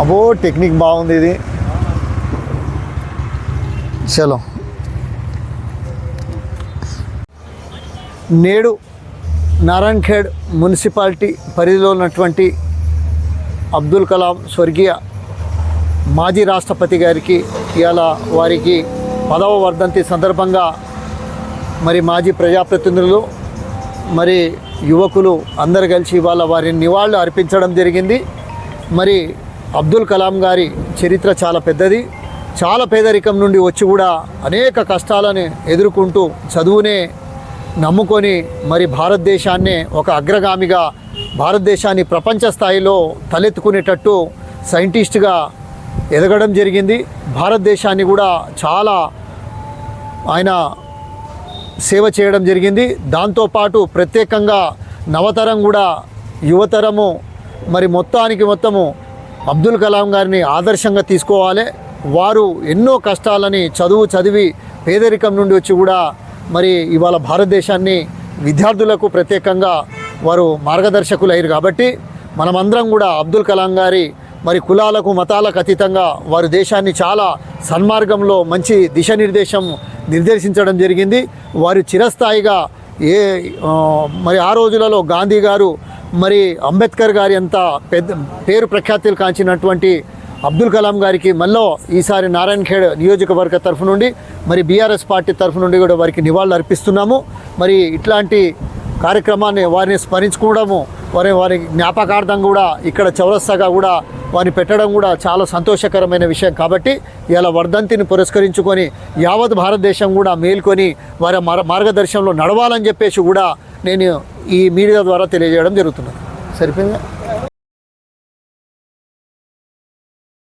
అబో technique బాగుంది ఇది. చలో. నేడు నారాయణఖేడ్ మున్సిపాలిటీ పరిధిలో ఉన్నటువంటి అబ్దుల్ కలాం స్వర్గీయ మాజీ రాష్ట్రపతి గారికి ఇవాళ వారికి పదవ వర్ధంతి సందర్భంగా మరి మాజీ ప్రజాప్రతినిధులు మరి యువకులు అందరు కలిసి ఇవాళ వారిని నివాళులు అర్పించడం జరిగింది. మరి అబ్దుల్ కలాం గారి చరిత్ర చాలా పెద్దది. చాలా పేదరికం నుండి వచ్చి కూడా అనేక కష్టాలను ఎదుర్కొంటూ చదువునే నమ్ముకొని మరి భారతదేశాన్నే ఒక అగ్రగామిగా భారతదేశాన్ని ప్రపంచ స్థాయిలో తలెత్తుకునేటట్టు సైంటిస్ట్గా ఎదగడం జరిగింది. భారతదేశాన్ని కూడా చాలా ఆయన సేవ చేయడం జరిగింది. దాంతోపాటు ప్రత్యేకంగా నవతరం కూడా యువతరము మరి మొత్తానికి మొత్తము అబ్దుల్ కలాం గారిని ఆదర్శంగా తీసుకోవాలి. వారు ఎన్నో కష్టాలని చదువు చదివి పేదరికం నుండి వచ్చి కూడా మరి ఇవాళ భారతదేశాన్ని విద్యార్థులకు ప్రత్యేకంగా వారు మార్గదర్శకులు అయ్యారు కాబట్టి మనమందరం కూడా అబ్దుల్ కలాం గారి మరి కులాలకు మతాలకు అతీతంగా వారు దేశాన్ని చాలా సన్మార్గంలో మంచి దిశానిర్దేశం నిర్దేశించడం జరిగింది. వారు చిరస్థాయిగా ఏ మరి ఆ రోజులలో గాంధీ గారు మరి అంబేద్కర్ గారి అంత పెద్ద పేరు ప్రఖ్యాతులు కాంచినటువంటి అబ్దుల్ కలాం గారికి మళ్ళీ ఈసారి నారాయణ ఖేడ్ నియోజకవర్గ తరఫు నుండి మరి బీఆర్ఎస్ పార్టీ తరఫు నుండి కూడా వారికి నివాళులు అర్పిస్తున్నాము మరి ఇట్లాంటి కార్యక్రమాన్ని వారిని స్మరించుకోవడము వారి వారి జ్ఞాపకార్థం కూడా ఇక్కడ చౌరస్తాగా కూడా వారిని పెట్టడం కూడా చాలా సంతోషకరమైన విషయం. కాబట్టి ఇలా వర్ధంతిని పురస్కరించుకొని యావత్ భారతదేశం కూడా మేల్కొని వారి మార్ మార్గదర్శనంలో నడవాలని చెప్పేసి కూడా నేను ఈ మీడియా ద్వారా తెలియజేయడం జరుగుతుంది సరిపోయిందా?